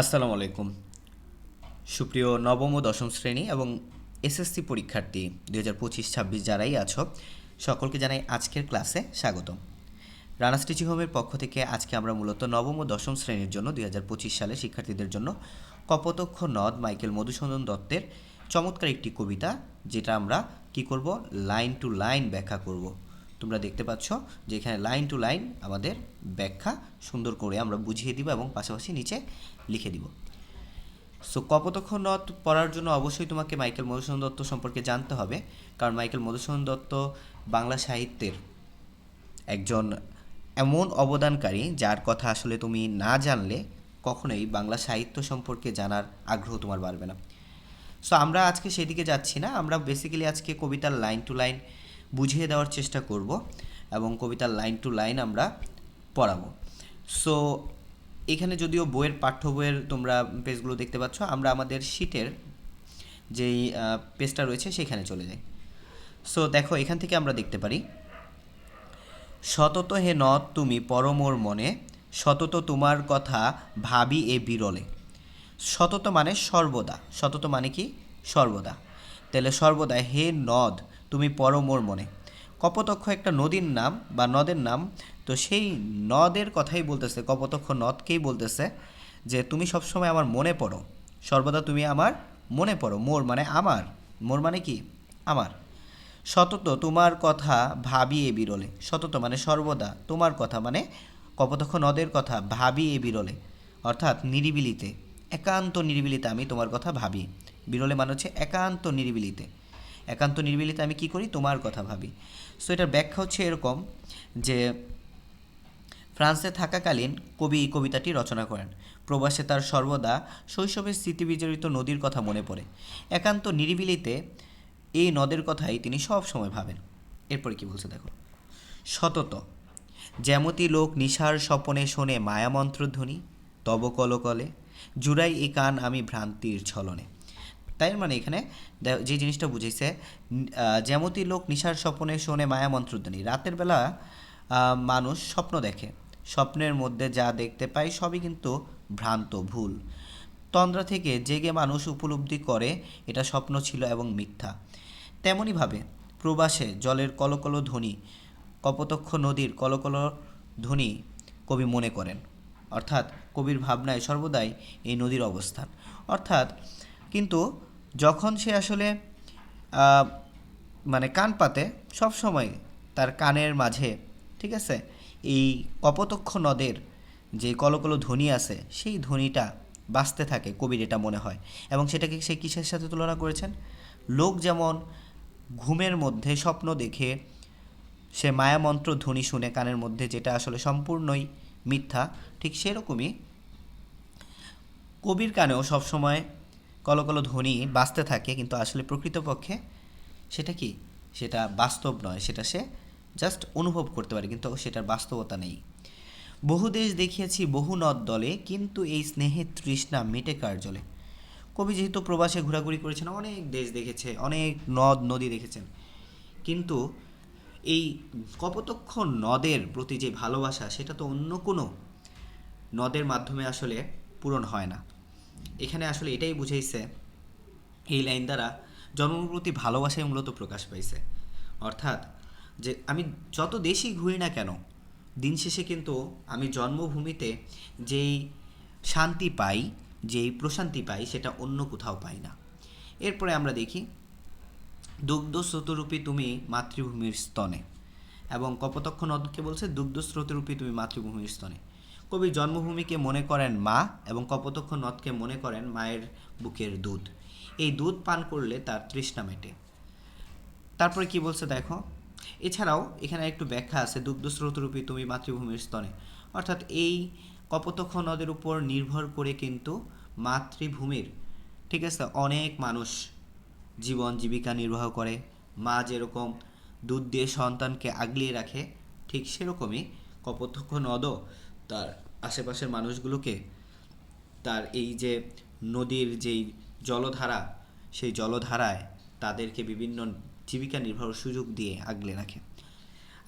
আসসালামু আলাইকুম। সুপ্রিয় নবম ও দশম শ্রেণি এবং এসএসসি পরীক্ষার্থী দুই হাজার পঁচিশ ছাব্বিশ যারাই আছো, সকলকে জানাই আজকের ক্লাসে স্বাগতম। রানা স্টিচি হোমের পক্ষ থেকে আজকে আমরা মূলত নবম ও দশম শ্রেণির জন্য দুই হাজার পঁচিশ সালে শিক্ষার্থীদের জন্য কপোতক্ষ নদ মাইকেল মধুসূদন দত্তের চমৎকার একটি কবিতা, যেটা আমরা কি করব? লাইন টু লাইন ব্যাখ্যা করব। তোমরা দেখতে পাচ্ছ যে এখানে লাইন টু লাইন আমাদের ব্যাখ্যা সুন্দর করে আমরা বুঝিয়ে দিব এবং পাশাপাশি নিচে লিখে দিব। সো কপোতক্ষ নদ পড়ার জন্য অবশ্যই তোমাকে মাইকেল মধুসূদন দত্ত সম্পর্কে জানতে হবে। কারণ মাইকেল মধুসূদন দত্ত বাংলা সাহিত্যের একজন এমন অবদানকারী যার কথা আসলে তুমি না জানলে কখনোই বাংলা সাহিত্য সম্পর্কে জানার আগ্রহ তোমার বাড়বে না। সো আমরা আজকে সেদিকে যাচ্ছি না। আমরা বেসিক্যালি আজকে কবিতার লাইন টু লাইন বুঝিয়ে দেওয়ার চেষ্টা করব এবং কবিতার লাইন টু লাইন আমরা পড়াবো। সো এখানে যদিও বইয়ের পাঠ্য বইয়ের তোমরা পেজগুলো দেখতে পাচ্ছ, আমরা আমাদের শীটের যেই পেজটা রয়েছে সেখানে চলে যাই। সো দেখো, এখান থেকে আমরা দেখতে পারি, সতত হে নদ তুমি পরমোর মনে, সতত তোমার কথা ভাবি এ বিরলে। সতত মানে সর্বদা, সতত মানে কি? সর্বদা। তাহলে সর্বদা হে নদ তুমি পরমোর মনে। কপোতক্ষ একটা নদীর নাম বা নদের নাম, তো সেই নদের কথাই বলতেছে, কপোতক্ষ নদকেই বলতেছে যে, তুমি সবসময় আমার মনে পড়ো। সর্বদা তুমি আমার মনে পড়ো। মোর মানে আমার। মোর মানে কি? আমার। সতত তোমার কথা ভাবি এ বিরলে। সতত মানে সর্বদা তোমার কথা মানে কপোতক্ষ নদের কথা ভাবি এ বিরলে। অর্থাৎ নিরিবিলিতে। একান্ত নিরিবিলিতে আমি তোমার কথা ভাবি। বিরলে মানে হচ্ছে একান্ত নিরিবিলিতে। একান্ত নিরিবিলিতে আমি কি করি? তোমার কথা ভাবি। সো এটার ব্যাখ্যা হচ্ছে এরকম যে, ফ্রান্সে থাকাকালীন কবি এই কবিতাটি রচনা করেন। প্রবাসে তার সর্বদা শৈশবের স্মৃতিবিজড়িত নদীর কথা মনে পড়ে। একান্ত নিরিবিলিতে এই নদের কথাই তিনি সব সময় ভাবেন। এরপরে কি বলছে দেখো। সতত যেমতি লোক নিশার স্বপনে শোনে মায়ামন্ত্রধ্বনি, তব কলকলে, জুড়াই এ কান আমি ভ্রান্তির ছলনে। তাই মানে এখানে যে জিনিসটা বুঝেছে যেমতি লোক নিশার স্বপনে শোনে মায়ামন্ত্রধ্বনি রাতের বেলা মানুষ স্বপ্ন দেখে। স্বপ্নের মধ্যে যা দেখতে পায় সবই কিন্তু ভ্রান্ত, ভুল। তন্দ্রা থেকে জেগে মানুষ উপলব্ধি করে এটা স্বপ্ন ছিল এবং মিথ্যা। তেমনইভাবে প্রবাসে জলের কলকল ধ্বনি, কপোতক্ষ নদীর কলকল ধ্বনি কবি মনে করেন। অর্থাৎ কবির ভাবনায় সর্বদাই এই নদীর অবস্থান। অর্থাৎ কিন্তু যখন সে আসলে মানে কান পাতে সবসময় তার কানের মাঝে, ঠিক আছে? এই কপোতক্ষ নদের যে কলকল ধ্বনি আছে, সেই ধ্বনিটা বাঁচতে থাকে কবির এটা মনে হয়। এবং সেটাকে সে কিসের সাথে তুলনা করেছেন? লোক যেমন ঘুমের মধ্যে স্বপ্ন দেখে সে মায়ামন্ত্র ধ্বনি শুনে কানের মধ্যে যেটা আসলে সম্পূর্ণই মিথ্যা, ঠিক সেরকমই কবির কানেও সবসময় কলকল ধ্বনি বাঁচতে থাকে, কিন্তু আসলে প্রকৃতপক্ষে সেটা কি? সেটা বাস্তব নয়, সেটা সে জাস্ট অনুভব করতে পারে, কিন্তু সেটার বাস্তবতা নেই। বহু দেশ দেখিয়েছি, বহু নদ দলে, কিন্তু এই স্নেহের তৃষ্ণা মেটে কার জলে? কবি যেহেতু প্রবাসে ঘোরাঘুরি করেছেন, অনেক দেশ দেখেছে, অনেক নদ, নদী দেখেছেন, কিন্তু এই কপোতক্ষ নদের প্রতি যে ভালোবাসা, সেটা তো অন্য কোনো নদের মাধ্যমে আসলে পূরণ হয় না। এখানে আসলে এটাই বুঝাইছে এই লাইন দ্বারা জন্মের প্রতি ভালোবাসাই মূলত প্রকাশ পাইছে। অর্থাৎ যে আমি যত দেশই ঘুরি না কেন, দিন শেষে কিন্তু আমি জন্মভূমিতে যেই শান্তি পাই, যেই প্রশান্তি পাই, সেটা অন্য কোথাও পাই না। এরপরে আমরা দেখি, দুগ্ধ স্রোতরূপী তুমি মাতৃভূমির স্তনে। এবং কপোতক্ষ নদকে বলছে, দুগ্ধ স্রোতরূপী তুমি মাতৃভূমির স্তনে। কবি জন্মভূমিকে মনে করেন মা এবং কপোতক্ষ নদকে মনে করেন মায়ের বুকের দুধ। এই দুধ পান করলে তার তৃষ্ণা মেটে। তারপরে কি বলছে দেখো? এছাড়াও এখানে একটু ব্যাখ্যা আছে, দুগ্ধ স্রোতরূপী তুমি মাতৃভূমির স্তনে। অর্থাৎ এই কপোতক্ষ নদের উপর নির্ভর করে কিন্তু মাতৃভূমির, ঠিক আছে, অনেক মানুষ জীবন জীবিকা নির্বাহ করে। মা যেরকম দুধ দিয়ে সন্তানকে আগলিয়ে রাখে, ঠিক সেরকমই কপোতক্ষ নদও তার আশেপাশের মানুষগুলোকে তার এই যে নদীর যেই জলধারা, সেই জলধারায় তাদেরকে বিভিন্ন জীবিকা নির্ভর সুযোগ দিয়ে আগলে রাখে।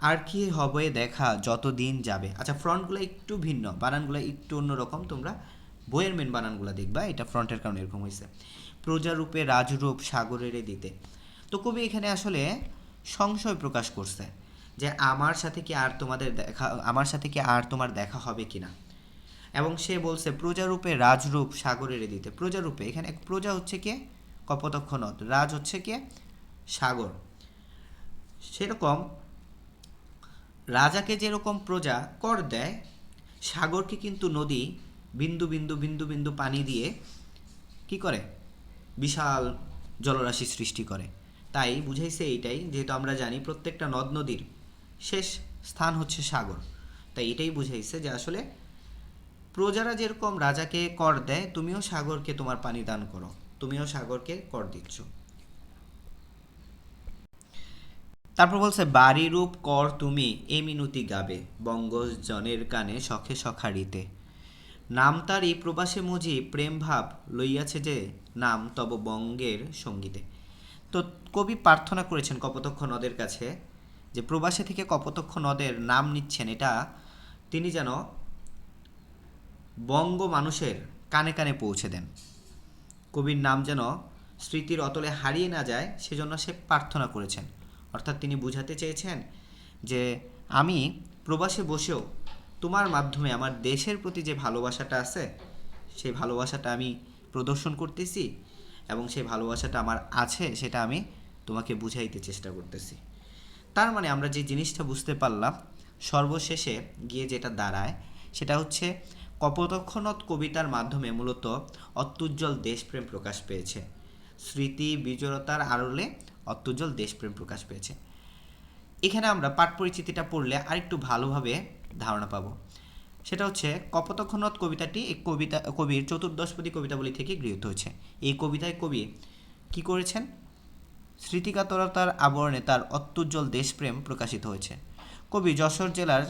আর কি হবে দেখা যত দিন যাবে। আচ্ছা ফ্রন্টগুলো একটু ভিন্ন, বানানগুলো একটু অন্যরকম তোমরা বইয়ের মেন বানানগুলো দেখবা, এটা ফ্রন্টের কারণে এরকম হয়েছে। প্রজারূপে রাজরূপ সাগরেরে দিতে তো কবি এখানে আসলে সংশয় প্রকাশ করছে। যে আমার সাথে কি আর তোমাদের দেখা, আমার সাথে কি আর তোমার দেখা হবে কিনা? এবং সে বলছে, প্রজারূপে রাজরূপ সাগরের দিতে প্রজারূপে, এখানে প্রজা হচ্ছে কে? কপোতক্ষ নদ। রাজ হচ্ছে কে? সাগর। সেরকম রাজাকে যেরকম প্রজা কর দেয়, সাগরকে কিন্তু নদী বিন্দু বিন্দু বিন্দু বিন্দু পানি দিয়ে কি করে? বিশাল জলরাশি সৃষ্টি করে। তাই বুঝাইছে এইটাই, যেহেতু আমরা জানি প্রত্যেকটা নদ নদীর শেষ স্থান হচ্ছে সাগর। তাই এটাই বুঝাইছে যে আসলে প্রজারা যেরকম রাজাকে কর দেয়, তুমিও সাগরকে তোমার পানি দান করো, তুমিও সাগরকে কর দিচ্ছ। তারপর বলছে বাড়ি রূপ কর তুমি, এ মিনুতি গাবে বঙ্গজনের কানে শখে সখারিতে নাম তার এই প্রবাসে মুজি, প্রেম ভাব লইয়াছে যে নাম তব বঙ্গের সঙ্গীতে। তো কবি প্রার্থনা করেছেন কপোতক্ষ নদের কাছে যে প্রবাসে থেকে কপোতক্ষ নদের নাম নিচ্ছেন, এটা তিনি যেন বঙ্গ মানুষের কানে কানে পৌঁছে দেন। কবির নাম যেন স্মৃতির অতলে হারিয়ে না যায়, সেজন্য সে প্রার্থনা করেছেন। অর্থাৎ তিনি বুঝাতে চেয়েছেন যে, আমি প্রবাসে বসেও তোমার মাধ্যমে আমার দেশের প্রতি যে ভালোবাসাটা আছে, সেই ভালোবাসাটা আমি প্রদর্শন করতেছি এবং সেই ভালোবাসাটা আমার আছে, সেটা আমি তোমাকে বুঝাইতে চেষ্টা করতেছি। তার মানে আমরা যে জিনিসটা বুঝতে পারলাম, সর্বশেষে গিয়ে যেটা দাঁড়ায়, সেটা হচ্ছে কপোতক্ষণত কবিতার মাধ্যমে মূলত অত্যুজ্জ্বল দেশপ্রেম প্রকাশ পেয়েছে। স্মৃতি বিজড়তার আড়লে অত্যুজ্জ্বল দেশপ্রেম প্রকাশ পেয়েছে। এখানে আমরা পাঠ পরিচিতিটা পড়লে আরেকটু ভালোভাবে ধারণা পাবো। সেটা হচ্ছে কপোতক্ষণত কবিতাটি এই কবিতা, কবির চতুর্দশপদী কবিতাবলী থেকে গৃহীত হয়েছে। এই কবিতায় কবি কি করেছেন? স্মৃতিকাতরতার আবরণে তার অত্যুজ্জ্বল দেশপ্রেম প্রকাশিত হয়েছে। কবি যশোর জেলার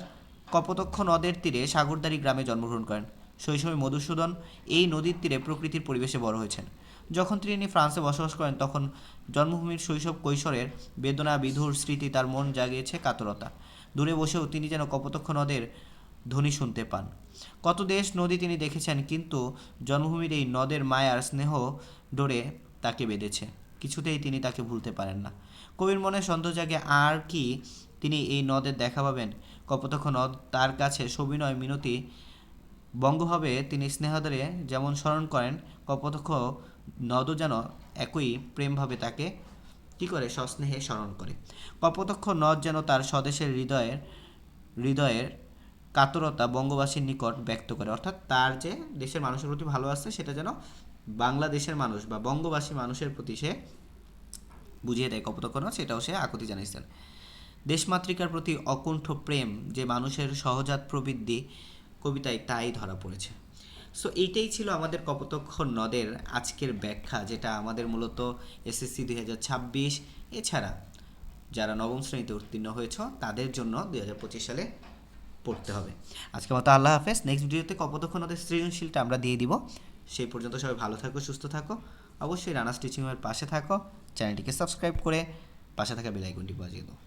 কপোতক্ষ নদের তীরে সাগরদারি গ্রামে জন্মগ্রহণ করেন। শৈশবে মধুসূদন এই নদীর তীরে প্রকৃতির পরিবেশে বড় হয়েছেন। যখন তিনি ফ্রান্সে বসবাস করেন, তখন জন্মভূমির শৈশব কৈশোরের বেদনা, বিধুর স্মৃতি তার মন জাগিয়েছে কাতরতা। দূরে বসেও তিনি যেন কপোতক্ষ নদের ধ্বনি শুনতে পান। কত দেশ নদী তিনি দেখেছেন, কিন্তু জন্মভূমির এই নদের মায়ার স্নেহ ডোরে তাকে বেঁধেছে। কিছুতেই তিনি তাকে ভুলতে পারেন না। কবির মনে সন্দেহ জাগে, আর কি তিনি এই নদের দেখা পাবেন? কপোতক্ষ নদ তার কাছে সবিনয় মিনতি বঙ্গভাবে তিনি স্নেহাদরে যেমন স্মরণ করেন, কপোতক্ষ নদও যেন একই প্রেমভাবে তাকে কি করে? সস্নেহে স্মরণ করে। কপোতক্ষ নদ যেন তার স্বদেশের হৃদয়ের হৃদয়ের কাতরতা বঙ্গবাসীর নিকট ব্যক্ত করে। অর্থাৎ তার যে দেশের মানুষের প্রতি ভালো সেটা যেন বাংলাদেশের মানুষ বা বঙ্গবাসী মানুষের প্রতি সে বুঝিয়ে দেয় কপোতক্ষ নদ সেটাও সে আকুতি জানিয়েছেন। দেশমাতৃকার প্রতি অকুণ্ঠ প্রেম যে মানুষের সহজাত প্রবৃদ্ধি কবিতায় তাই ধরা পড়েছে। সো এইটাই ছিল আমাদের কপোতক্ষ নদের আজকের ব্যাখ্যা, যেটা আমাদের মূলত এসএসসি দুই হাজার ছাব্বিশ। এছাড়া যারা নবম শ্রেণীতে উত্তীর্ণ হয়েছ, তাদের জন্য দুই হাজার পঁচিশ সালে পড়তে হবে। আজকে মতো আল্লাহ হাফেজ। নেক্সট ভিডিওতে কপোতক্ষ নদের সৃজনশীলটা আমরা দিয়ে দিব। সেই পর্যন্ত সবাই ভালো থাকো, সুস্থ থাকো। অবশ্যই রানা স্টিচিংয়ের পাশে থাকো। চ্যানেলটিকে সাবস্ক্রাইব করে পাশে থাকা বেলাইকনটি বাজিয়ে দাও।